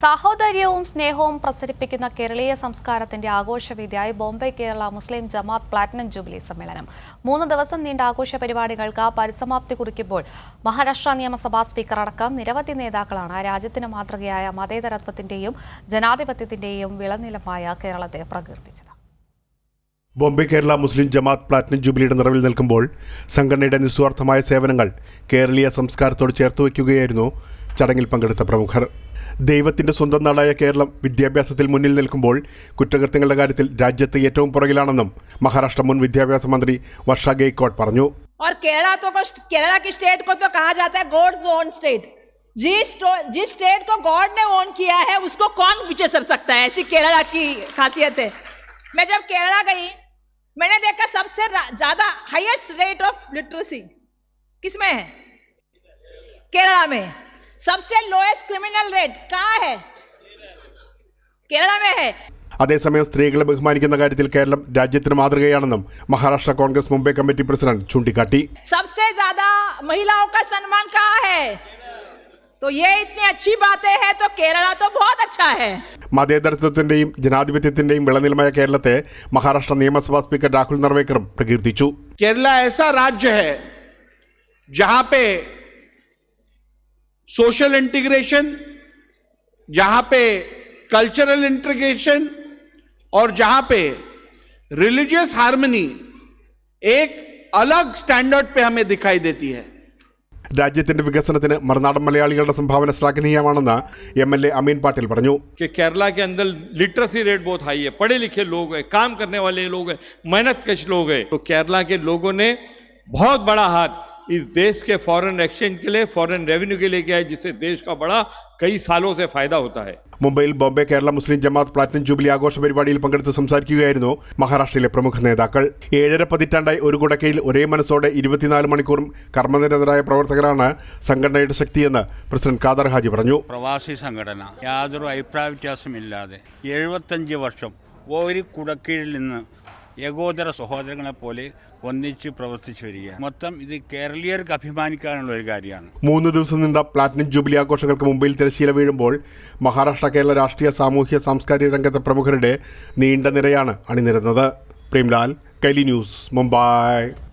സാഹോദര്യവും സ്നേഹവും പ്രസരിപ്പിക്കുന്ന കേരളീയ സംസ്കാരത്തിന്റെ ആഘോഷവേദിയായി ബോംബെ കേരള മുസ്ലിം ജമാത്ത് പ്ലാറ്റിനം ജൂബിലി സമ്മേളനം. മൂന്ന് ദിവസം നീണ്ട ആഘോഷ പരിപാടികൾക്ക് പരിസമാപ്തി കുറിക്കുമ്പോൾ മഹാരാഷ്ട്ര നിയമസഭാ സ്പീക്കർ അടക്കം നിരവധി നേതാക്കളാണ് രാജ്യത്തിന് മാതൃകയായ മതേതരത്വത്തിന്റെയും ജനാധിപത്യത്തിന്റെയും വിളനിലമായ കേരളത്തെ പ്രകീർത്തിച്ചത്. ബോംബെ കേരള മുസ്ലിം ജമാത്ത് പ്ലാറ്റിനം ജൂബിലിയുടെ നിറവിൽ നിൽക്കുമ്പോൾ സംഘടനയുടെ നിസ്വാർത്ഥമായ സേവനങ്ങൾ കേരളീയ സംസ്കാരത്തോട് ചേർത്ത് വയ്ക്കുകയായിരുന്നു ചടങ്ങിൽ പങ്കെടുത്ത പ്രമുഖർ ദൈവത്തിന്റെ സ്വന്തം നാടായ കേരളം വിദ്യാഭ്യാസത്തിൽ മുന്നിൽ നിൽക്കുമ്പോൾ കുറ്റകൃത്യങ്ങളുടെ കാര്യത്തിൽ രാജ്യത്ത് ഏറ്റവും പുറകിലാണെന്നും മഹാരാഷ്ട്ര മുൻ വിദ്യാഭ്യാസ മന്ത്രി വർഷ ഗെയ്ക്കോട്ട് പറഞ്ഞു और केरला तो को केरला की स्टेट को तो कहा जाता है गॉड्स ओन स्टेट जिस जिस स्टेट को गॉड ने ओन किया है उसको कौन पीछे सर सकता है ऐसी केरला की खासियत है मैं जब केरला गई मैंने देखा सबसे रा- ज्यादा हाईएस्ट रेट ऑफ लिटरेसी किसमें है केरला में सबसे लोएस्ट क्रिमिनल रेट कहाँ है केरला में है അതേസമയം സ്ത്രീകളെ ബഹുമാനിക്കുന്ന കാര്യത്തിൽ കേരളം രാജ്യത്തിന് മാതൃകയാണെന്നും മഹാരാഷ്ട്ര കോൺഗ്രസ് മുംബൈ കമ്മിറ്റി പ്രസിഡന്റ് ചൂണ്ടിക്കാട്ടി सबसे ज्यादा महिलाओं का सम्मान कहाँ है तो ये इतनी अच्छी बातें हैं तो केरला तो बहुत अच्छा है മതേതരത്വത്തിന്റെയും ജനാധിപത്യത്തിന്റെയും വിളനിലമായ കേരളത്തെ മഹാരാഷ്ട്ര നിയമസഭാ സ്പീക്കർ രാഹുൽ നർവേക്കറും പ്രകീർത്തിച്ചു केरला सोशल इंटीग्रेशन जहां पे कल्चरल इंटीग्रेशन और जहां पे रिलीजियस हार्मनी एक अलग स्टैंडर्ड पे हमें दिखाई देती है രാജ്യത്തിന്റെ വികസനത്തിന് മറുനാടൻ മലയാളികളുടെ സംഭാവന ശ്ലാഘനീയമാണെന്ന് M L A Ameen Patil പറഞ്ഞു कि केरला के अंदर लिटरेसी रेट बहुत हाई है पढ़े लिखे लोग हैं काम करने वाले लोग हैं मेहनत कश लोग हैं तो केरला के लोगों ने बहुत बड़ा हाथ इस देश के फॉरेन एक्सचेंज के लिए फॉरेन रेवेन्यू के लिए किया है जिससे देश का बड़ा कई सालों से फायदा होता है മുംബൈയിൽ Bombay Kerala Muslim Jamaat platinum jubilee ആഘോഷ പരിപാടിയിൽ പങ്കെടുത്ത് സംസാരിക്കുകയായിരുന്നു മഹാരാഷ്ട്രയിലെ പ്രമുഖ നേതാക്കൾ ഏഴര പതിറ്റാണ്ടായി ഒരു കുടക്കയിൽ ഒരേ മനസ്സോടെ ഇരുപത്തിനാല് മണിക്കൂറും കർമ്മനിരതരായ പ്രവർത്തകരാണ് സംഘടനയുടെ ശക്തിയെന്ന് പ്രസിഡന്റ് ഖാദർ ഹാജി പറഞ്ഞു പ്രവാസി സംഘടന യാതൊരു അഭിപ്രായ വ്യത്യാസമില്ലാതെ എഴുപത്തഞ്ച് വർഷം ഒരു കുടക്കീഴിൽ നിന്ന് ഏകോദര സഹോദരങ്ങളെ പോലെ ഒന്നിച്ച് പ്രവർത്തിച്ചു വരികയാണ് മൊത്തം ഇത് കേരളീയർക്ക് അഭിമാനിക്കാനുള്ള ഒരു കാര്യമാണ്. മൂന്ന് ദിവസം നീണ്ട പ്ലാറ്റിനം ജൂബിലി ആഘോഷങ്ങൾക്ക് മുമ്പിൽ തിരശീല വീഴുമ്പോൾ മഹാരാഷ്ട്ര കേരള രാഷ്ട്രീയ സാമൂഹ്യ സാംസ്കാരിക രംഗത്തെ പ്രമുഖരുടെ നീണ്ട നിരയാണ് അണിനിരന്നത്. പ്രേംലാൽ കൈലി ന്യൂസ് മുംബൈ.